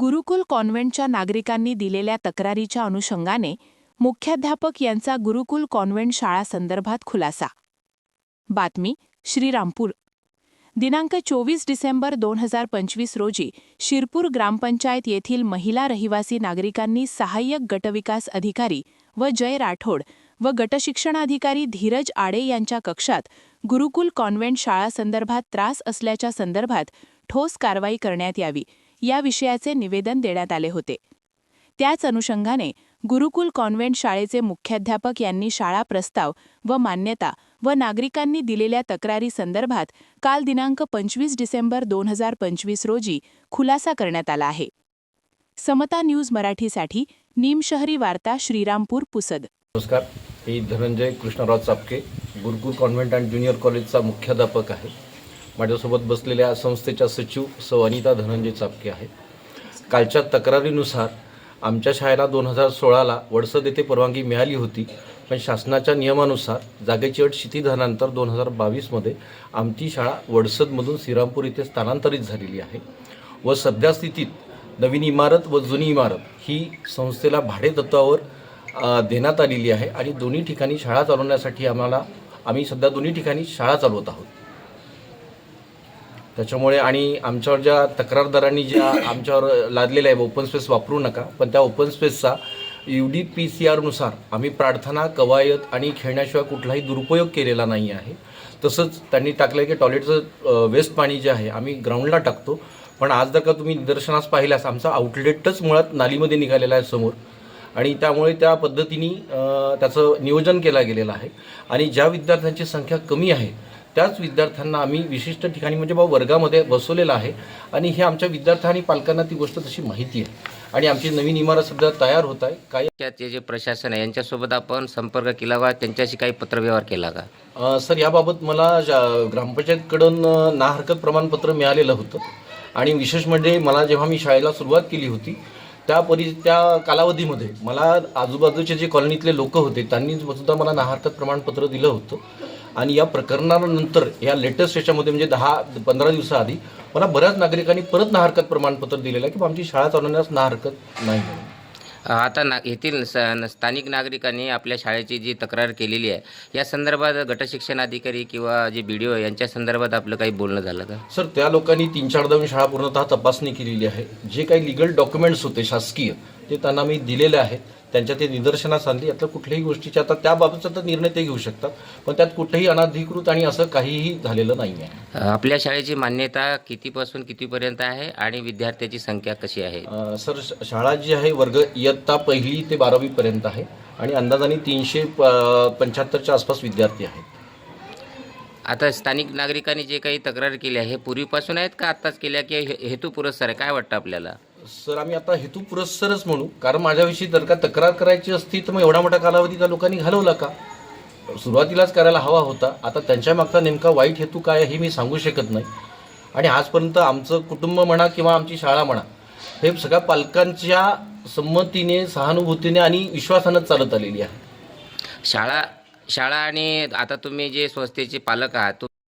गुरुकुल कॉन्व्हेंटच्या नागरिकांनी दिलेल्या तक्रारीच्या अनुषंगाने मुख्याध्यापक यांचा गुरुकुल कॉन्व्हेंट शाळासंदर्भात खुलासा. बातमी श्रीरामपूर. दिनांक चोवीस डिसेंबर दोन हजार पंचवीस रोजी शिरपूर ग्रामपंचायत येथील महिला रहिवासी नागरिकांनी सहाय्यक गटविकास अधिकारी व जय राठोड व गटशिक्षणाधिकारी धीरज आडे यांच्या कक्षात गुरुकुल कॉन्व्हेंट शाळासंदर्भात त्रास असल्याच्या संदर्भात ठोस कारवाई करण्यात यावी. या विषयाचे निवेदन देण्यात आले होते. त्याच अनुषंगाने गुरुकुल कॉन्व्हेंट शाळेचे मुख्याध्यापक यांनी शाळा प्रस्ताव व मान्यता व नागरिकांनी दिलेल्या तक्रारी संदर्भात काल दिनांक पंचवीस डिसेंबर दोन हजार पंचवीस रोजी खुलासा करण्यात आला आहे. समता न्यूज मराठीसाठी निमशहरी वार्ता श्रीरामपूर पुसद. नमस्कार मी Dhananjay Krishnarao Chapke Gurukul convent and junior कॉलेजचा मुख्याध्यापक आहे. माझ्यासोबत बसलेल्या संस्थेच्या सचिव सौ अनिता धनंजय चापके आहे कालच्या तक्रारीनुसार आमच्या शाळेला दोन हजार सोळाला वडसद येथे परवानगी मिळाली होती पण शासनाच्या नियमानुसार जागेची अट शिथिल झाल्यानंतर दोन हजार बावीसमध्ये आमची शाळा वडसदमधून श्रीरामपूर इथे स्थानांतरित झालेली आहे व सध्या स्थितीत नवीन इमारत व जुनी इमारत ही संस्थेला भाडेतत्वावर देण्यात आलेली आहे आणि दोन्ही ठिकाणी शाळा चालवण्यासाठी आम्हाला आम्ही सध्या दोन्ही ठिकाणी शाळा चालवत आहोत. त्याच्यामुळे आणि आमच्यावर ज्या तक्रारदारांनी ज्या आमच्यावर लादलेल्या आहे ओपन स्पेस वापरू नका. पण त्या ओपन स्पेसचा यू डी पी सी आरनुसार आम्ही प्रार्थना कवायत आणि खेळण्याशिवाय कुठलाही दुरुपयोग केलेला नाही आहे. तसंच त्यांनी टाकलं की टॉयलेटचं वेस्ट पाणी जे आहे आम्ही ग्राउंडला टाकतो. पण आज जर का तुम्ही निदर्शनास पाहिल्यास आमचा आउटलेटच मुळात नालीमध्ये निघालेला आहे समोर. आणि त्यामुळे त्या पद्धतीने त्याचं नियोजन केलं गेलेलं आहे. आणि ज्या विद्यार्थ्यांची संख्या कमी आहे त्याच विद्यार्थ्यांना आम्ही विशिष्ट ठिकाणी म्हणजे बाबा वर्गामध्ये बसवलेलं आहे. आणि हे आमच्या विद्यार्थ्या आणि पालकांना ती गोष्ट तशी माहिती आहे. आणि आमची नवीन इमारत सध्या तयार होत आहे. काही ते जे प्रशासन आहे यांच्यासोबत आपण संपर्क केला का? त्यांच्याशी काही पत्रव्यवहार केला का? सर याबाबत मला ग्रामपंचायतकडून ना हरकत प्रमाणपत्र मिळालेलं होतं. आणि विशेष म्हणजे मला जेव्हा मी शाळेला सुरुवात केली होती त्या परि त्या कालावधीमध्ये मला आजूबाजूचे जे कॉलनीतले लोक होते त्यांनी सुद्धा मला ना हरकत प्रमाणपत्र दिलं होतं. आणि या प्रकरणानंतर या लेटेस्ट याच्यामध्ये म्हणजे दहा पंधरा दिवसाआधी मला बऱ्याच नागरिकांनी परत ना हरकत प्रमाणपत्र दिलेलं आहे की आमची शाळा चालवण्यास ना हरकत नाही आता ना येथील स- स्थानिक नागरिकांनी आपल्या शाळेची जी तक्रार केलेली आहे या संदर्भात गटशिक्षण अधिकारी किंवा जे बी डी ओ यांच्या संदर्भात आपलं काही बोलणं झालं का? सर त्या लोकांनी तीन चार जाऊन शाळा पूर्णतः तपासणी केलेली आहे. जे काही लिगल डॉक्युमेंट्स होते शासकीय ते त्यांना मी दिलेले आहेत. त्यांच्या ते निदर्शनास आणली. यातल्या कुठल्याही गोष्टीचे आता त्याबाबतचा तर निर्णय ते घेऊ शकतात. पण त्यात कुठेही अनाधिकृत आणि असं काहीही झालेलं नाही आहे आपल्या शाळेची मान्यता कितीपासून कितीपर्यंत आहे आणि विद्यार्थ्याची संख्या कशी आहे? सर शाळा जी आहे वर्ग इयत्ता पहिली ते बारावीपर्यंत आहे आणि अंदाजाने तीनशे प- पंच्याहत्तरच्या आसपास विद्यार्थी आहेत. आता स्थानिक नागरिकांनी जे काही तक्रार केली आहे हे पूर्वीपासून आहेत का आत्ताच केल्या की हे- हेतू पुरस्कार आहे? काय वाटतं आपल्याला? सर आम्ही आता हेतू पुरस्सरच म्हणू. कारण माझ्याविषयी जर का तक्रार करायची असती तर मग एवढा मोठा कालावधी त्या लोकांनी घालवला का? सुरुवातीलाच करायला हवा होता. आता त्यांच्या मागचा नेमका वाईट हेतू काय आहे हे मी सांगू शकत नाही. आणि आजपर्यंत आमचं कुटुंब म्हणा किंवा आमची शाळा म्हणा हे सगळ्या पालकांच्या संमतीने सहानुभूतीने आणि विश्वासानं चालत आलेली आहे. शाळा शाळा आणि आता तुम्ही जे संस्थेचे पालक आहात